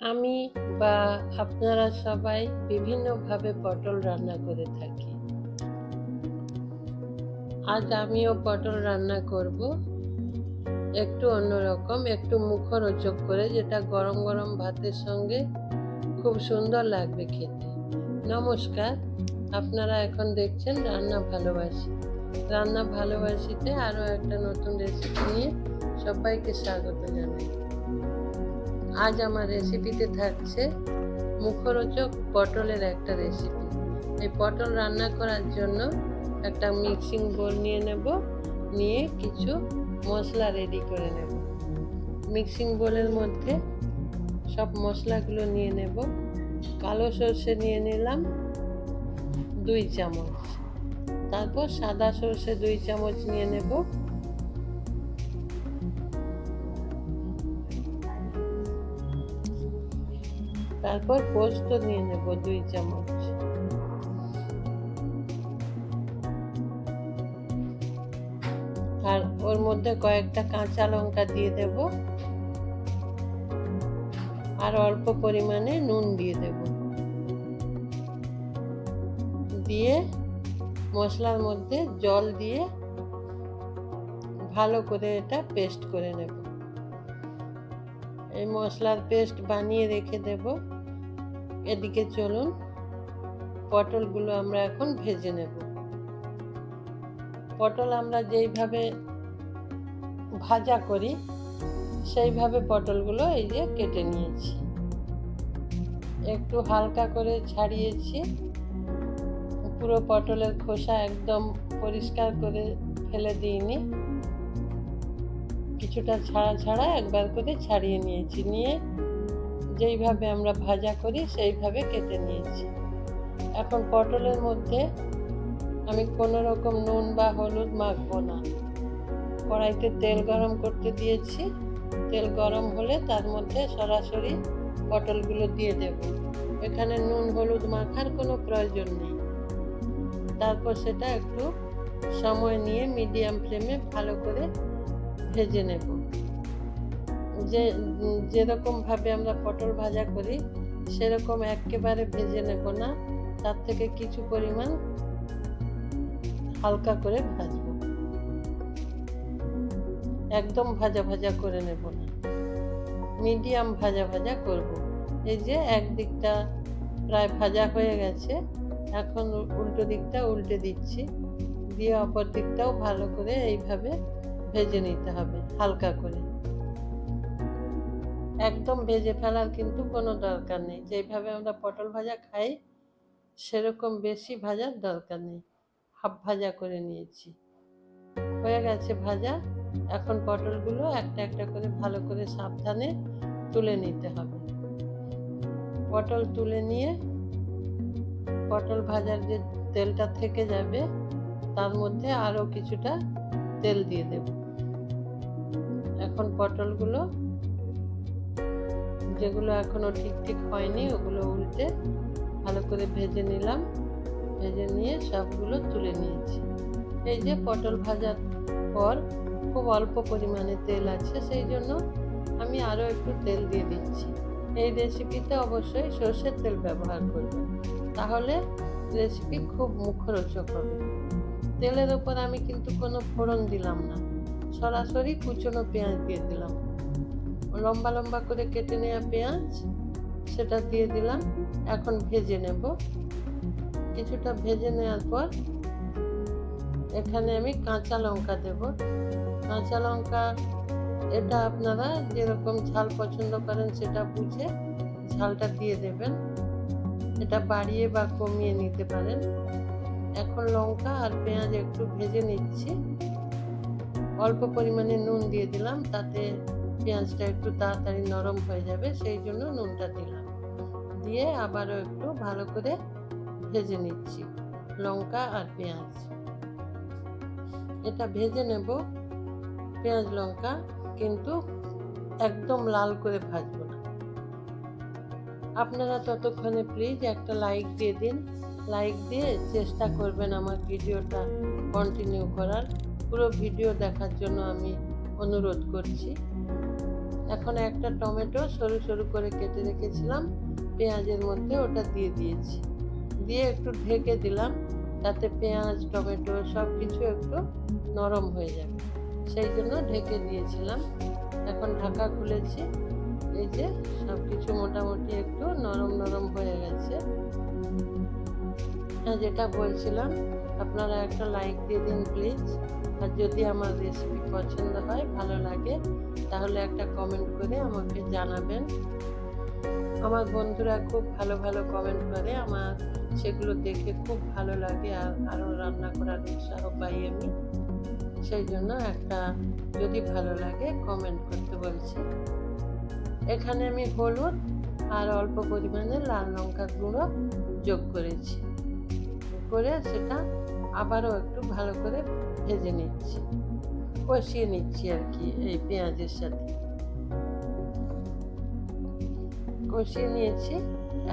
আমি বা আপনারা সবাই বিভিন্নভাবে পটল রান্না করে থাকি। আজ আমিও পটল রান্না করব। একটু অন্যরকম, একটু মুখরোচক করে, যেটা গরম গরম ভাতের সঙ্গে খুব সুন্দর লাগবে খেতে। নমস্কার, আপনারা এখন দেখছেন রান্না ভালোবাসি। রান্না ভালোবাসিতে আরও একটা নতুন রেসিপি নিয়ে সবাইকে স্বাগত জানাই। আজ আমার রেসিপিতে থাকছে মুখরোচক পটলের একটা রেসিপি এই পটল রান্না করার জন্য একটা মিক্সিং বোল নিয়ে নেব, নিয়ে কিছু মশলা রেডি করে নেব। মিক্সিং বোলের মধ্যে সব মশলাগুলো নিয়ে নেব। কালো সর্ষে নিয়ে নিলাম দুই চামচ। তারপর সাদা সর্ষে দুই চামচ নিয়ে নেব। তারপর পোস্ত নিয়ে নেব দুই চামচ। আর ওর মধ্যে কয়েকটা কাঁচা লঙ্কা দিয়ে দেব। আর অল্প পরিমাণে নুন দিয়ে দেব। দিয়ে মশলার মধ্যে জল দিয়ে ভালো করে এটা পেস্ট করে নেব। এই মশলার পেস্ট বানিয়ে রেখে দেব। এদিকে চলুন, পটলগুলো আমরা এখন ভেজে নেব। পটল আমরা যেইভাবে ভাজা করি, সেইভাবে পটলগুলো এই যে কেটে নিয়েছি। একটু হালকা করে ছাড়িয়েছি। পুরো পটলের খোসা একদম পরিষ্কার করে ফেলে দিইনি। কিছুটা ছাড়া ছাড়া একবার করে ছাড়িয়ে নিয়েছি। নিয়ে যেইভাবে আমরা ভাজা করি, সেইভাবে কেটে নিয়েছি। এখন পটলের মধ্যে আমি কোনো রকম নুন বা হলুদ মাখবো না। কড়াইতে তেল গরম করতে দিয়েছি। তেল গরম হলে তার মধ্যে সরাসরি পটলগুলো দিয়ে দেব। এখানে নুন, হলুদ মাখার কোনো প্রয়োজন নেই। তারপর সেটা একটু সময় নিয়ে মিডিয়াম ফ্লেমে ভালো করে ভেজে নেব। যে যেরকমভাবে আমরা পটল ভাজা করি, সেরকম একেবারে ভেজে নেব না। তার থেকে কিছু পরিমাণ হালকা করে ভাজবো। একদম ভাজা ভাজা করে নেব না। মিডিয়াম ভাজা ভাজা করব। এই যে, একদিকটা প্রায় ভাজা হয়ে গেছে। এখন উল্টো দিকটা উল্টে দিচ্ছি। দিয়ে অপর দিকটাও ভালো করে এইভাবে ভেজে নিতে হবে, হালকা করে। একদম ভেজে ফেলার কিন্তু কোনো দরকার নেই। যেইভাবে আমরা পটল ভাজা খাই, সেরকম বেশি ভাজার দরকার নেই। হাফ ভাজা করে নিয়েছি। হয়ে গেছে ভাজা। এখন পটলগুলো একটা একটা করে ভালো করে সাবধানে তুলে নিতে হবে। পটল তুলে নিয়ে, পটল ভাজার যে তেলটা থেকে যাবে, তার মধ্যে আরও কিছুটা তেল দিয়ে দেব। এখন পটলগুলো যেগুলো এখনও ঠিক ঠিক হয়নি, ওগুলো উল্টে ভালো করে ভেজে নিলাম। ভেজে নিয়ে সবগুলো তুলে নিয়েছি। এই যে পটল ভাজার পর খুব অল্প পরিমাণে তেল আছে, সেই জন্য আমি আরও একটু তেল দিয়ে দিচ্ছি। এই রেসিপিতে অবশ্যই সর্ষের তেল ব্যবহার করবেন, তাহলে রেসিপি খুব মুখরোচক হবে। তেলের ওপর আমি কিন্তু কোনো ফোড়ন দিলাম না, সরাসরি কুচনো পেঁয়াজ দিয়ে দিলাম। লম্বা লম্বা করে কেটে নেওয়া পেঁয়াজ, সেটা দিয়ে দিলাম। এখন ভেজে নেব। কিছুটা ভেজে নেওয়ার পর এখানে আমি কাঁচা লঙ্কা দেব। কাঁচা লঙ্কা, এটা আপনারা যেরকম ঝাল পছন্দ করেন সেটা বুঝে ঝালটা দিয়ে দেবেন। এটা বাড়িয়ে বা কমিয়ে নিতে পারেন। এখন লঙ্কা আর পেঁয়াজ একটু ভেজে নিচ্ছি। অল্প পরিমাণে নুন দিয়ে দিলাম, তাতে পেঁয়াজটা একটু তাড়াতাড়ি নরম হয়ে যাবে, সেই জন্য নুনটা দিলাম। দিয়ে আবারও একটু ভালো করে ভেজে নিচ্ছি, লঙ্কা আর পেঁয়াজ। এটা ভেজে নেব, পেঁয়াজ, লঙ্কা কিন্তু একদম লাল করে ভাজবো না। আপনারা ততক্ষণে প্লিজ একটা লাইক দিয়ে দিন। লাইক দিয়ে চেষ্টা করবেন আমার ভিডিওটা কন্টিনিউ করার। পুরো ভিডিও দেখার জন্য আমি অনুরোধ করছি। এখন একটা টমেটো সরু সরু করে কেটে রেখেছিলাম, পেঁয়াজের মধ্যে ওটা দিয়ে দিয়েছি। দিয়ে একটু ঢেকে দিলাম, তাতে পেঁয়াজ, টমেটো সব কিছু একটু নরম হয়ে যাবে। সেই জন্য ঢেকে দিয়েছিলাম। এখন ঢাকা খুলেছি, এই যে সব কিছু মোটামুটি একটু নরম নরম হয়ে গেছে। হ্যাঁ যেটা বলছিলাম, আপনারা একটা লাইক দিয়ে দিন, প্লিজ। যদি আমার রেসিপি পছন্দ হয়, ভালো লাগে, তাহলে একটা কমেন্ট করে আমাকে জানাবেন। আমার বন্ধুরা খুব ভালো ভালো কমেন্ট করে, আমার সেগুলো দেখে খুব ভালো লাগে, আর আরও রান্না করার উৎসাহ পাই আমি। সেই জন্য একটা যদি ভালো লাগে কমেন্ট করতে বলছি। এখানে আমি হলুদ আর অল্প পরিমাণে লাল লঙ্কার গুঁড়ো যোগ করেছি। করে সেটা আবারও একটু ভালো করে ভেজে নিচ্ছি কষিয়ে নিচ্ছি আর কি এই পেঁয়াজের সাথে কষিয়ে নিয়েছি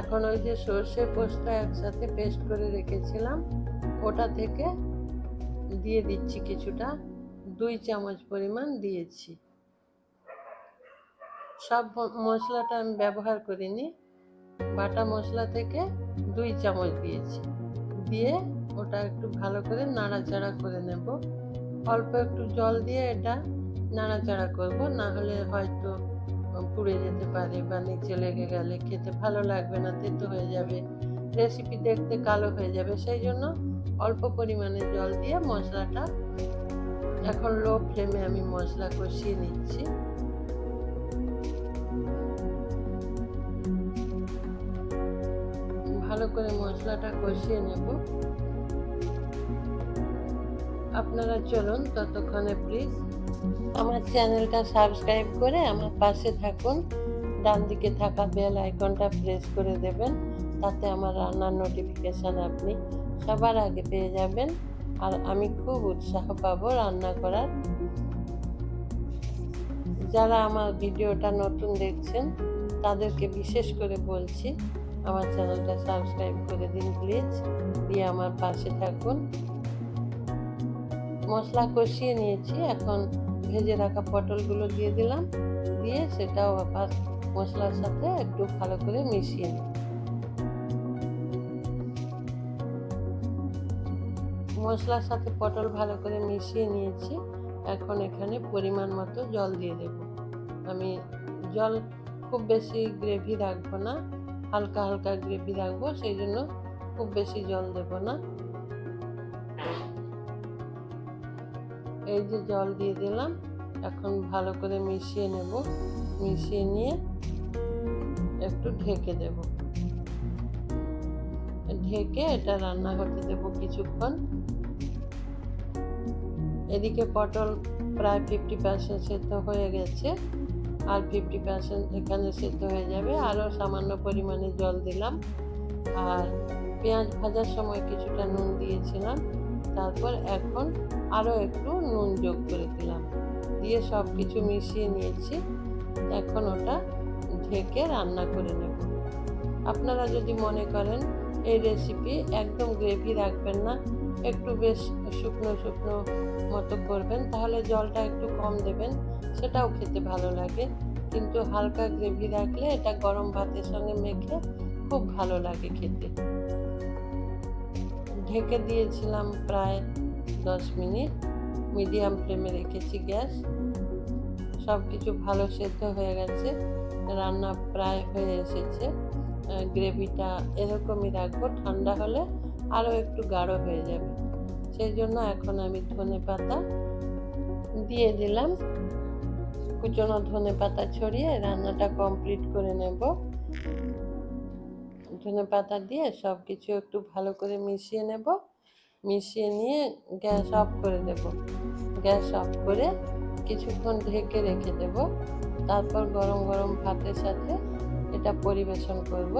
এখন ওই যে সর্ষে পোস্ত একসাথে পেস্ট করে রেখেছিলাম, ওটা থেকে দিয়ে দিচ্ছি কিছুটা, দুই চামচ পরিমাণ দিয়েছি। সব মশলাটা আমি ব্যবহার করিনি, বাটা মশলা থেকে দুই চামচ দিয়েছি। দিয়ে ওটা একটু ভালো করে নাড়াচাড়া করে নেব। অল্প একটু জল দিয়ে এটা নাড়াচাড়া করব, না হলে হয়তো পুড়ে যেতে পারে বা নিচে লেগে গেলে খেতে ভালো লাগবে না, তেতো হয়ে যাবে। রেসিপি দেখতে কালো হয়ে যাবে, সেই জন্য অল্প পরিমাণে জল দিয়ে মশলাটা এখন লো ফ্লেমে আমি মশলা কষিয়ে নিচ্ছি। ভালো করে মশলাটা কষিয়ে নেব। আপনারা চলুন ততক্ষণে প্লিজ আমার চ্যানেলটা সাবস্ক্রাইব করে আমার পাশে থাকুন। ডান দিকে থাকা বেল আইকনটা প্রেস করে দেবেন, তাতে আমার রান্নার নোটিফিকেশান আপনি সবার আগে পেয়ে যাবেন। আর আমি খুব উৎসাহ পাবো রান্না করার। যারা আমার ভিডিওটা নতুন দেখছেন, তাদেরকে বিশেষ করে বলছি, আমার চ্যানেলটা সাবস্ক্রাইব করে দিন প্লিজ দিয়ে আমার পাশে থাকুন। মশলা কষিয়ে নিয়েছি। এখন ভেজে রাখা পটলগুলো দিয়ে দিলাম। দিয়ে সেটাও আবার মশলার সাথে একটু ভালো করে মিশিয়ে নিই মশলার সাথে পটল ভালো করে মিশিয়ে নিয়েছি। এখন এখানে পরিমাণ মতো জল দিয়ে দেব। আমি জল খুব বেশি গ্রেভি রাখব না। হালকা হালকা গ্রেভি রাখব, সেই জন্য খুব বেশি জল দেব না। এই যে জল দিয়ে দিলাম, এখন ভালো করে মিশিয়ে নেব। মিশিয়ে নিয়ে একটু ঢেকে দেব। ঢেকে এটা রান্না করতে দেব কিছুক্ষণ। এদিকে পটল প্রায় ফিফটি পার্সেন্ট সেদ্ধ হয়ে গেছে, আর ফিফটি পার্সেন্ট এখানে সেদ্ধ হয়ে যাবে। আরও সামান্য পরিমাণে জল দিলাম। আর পেঁয়াজ ভাজার সময় কিছুটা নুন দিয়েছিলাম। তারপর এখন আরও একটু নুন যোগ করে দিলাম। দিয়ে সব কিছু মিশিয়ে নিয়েছি। এখন ওটা ঢেকে রান্না করে নেব। আপনারা যদি মনে করেন এই রেসিপি একদম গ্রেভি রাখবেন না, একটু বেশ শুকনো শুকনো মতো করবেন, তাহলে জলটা একটু কম দেবেন, সেটাও খেতে ভালো লাগে। কিন্তু হালকা গ্রেভি রাখলে এটা গরম ভাতের সঙ্গে মেখে খুব ভালো লাগে খেতে। ঢেকে দিয়েছিলাম প্রায় দশ মিনিট। মিডিয়াম ফ্লেমে রেখেছি গ্যাস। সব কিছু ভালো সেদ্ধ হয়ে গেছে। রান্না প্রায় হয়ে এসেছে। গ্রেভিটা এরকমই রাখব, ঠান্ডা হলে আরও একটু গাঢ় হয়ে যাবে। সেই জন্য এখন আমি ধনে পাতা দিয়ে দিলাম। কুচনো ধনে পাতা ছড়িয়ে রান্নাটা কমপ্লিট করে নেব। ধনে পাতা দিয়ে সব কিছু একটু ভালো করে মিশিয়ে নেব। মিশিয়ে নিয়ে গ্যাস অফ করে দেব। গ্যাস অফ করে কিছুক্ষণ ঢেকে রেখে দেব। তারপর গরম গরম ভাতের সাথে এটা পরিবেশন করব।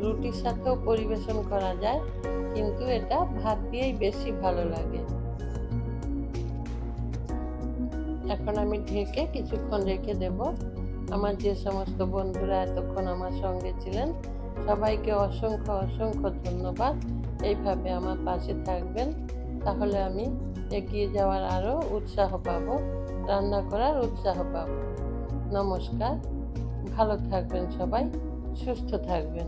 রুটির সাথেও পরিবেশন করা যায়, কিন্তু এটা ভাত দিয়েই বেশি ভালো লাগে। এখন আমি ঢেকে কিছুক্ষণ রেখে দেব। আমার যে সমস্ত বন্ধুরা এতক্ষণ আমার সঙ্গে ছিলেন সবাইকে অসংখ্য অসংখ্য ধন্যবাদ। এইভাবে আমার পাশে থাকবেন। তাহলে আমি এগিয়ে যাওয়ার আরও উৎসাহ পাব, রান্না করার উৎসাহ পাব। নমস্কার। ভালো থাকবেন সবাই, সুস্থ থাকবেন।